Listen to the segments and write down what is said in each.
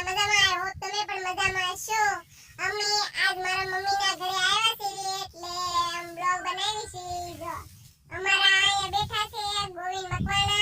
મજામાં I hope અમે આજ મારા મમ્મીના ઘરે આવ્યા છીએ એટલે આમ બ્લોગ અમારા બેઠા છે ગોવિંદ મકવાણા.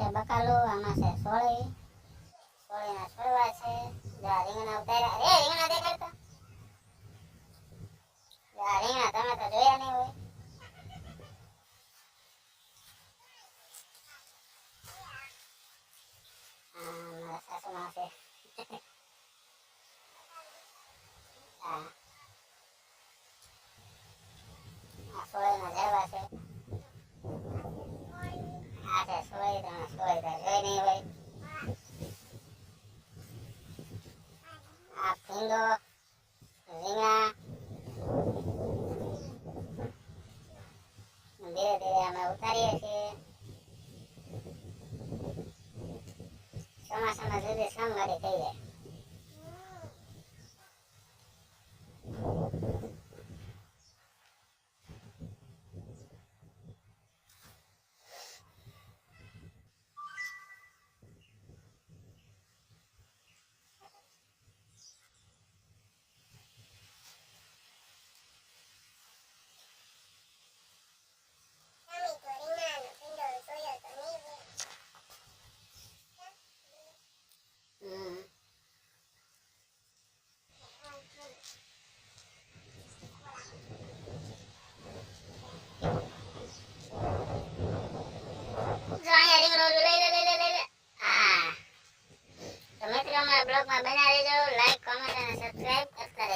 છે, બકાલો, આમાં છે સોળી. સોળીના છોડવા છે. જા, રીંગણા ઉતાર્યા. રે રીંગણા દેખાડતા. રીંગણા તમે તો જોયા નહીં હોય. મારા છે આ સોળીના ઝાડવા છે. આ ભીંડો રીંગણા ધીરે ધીરે અમે ઉતારીએ છીએ. ચોમાસામાં જુદી સંગરી થઈ જાય.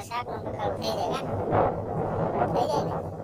mà sao? Còn cầu thi được á thấy đây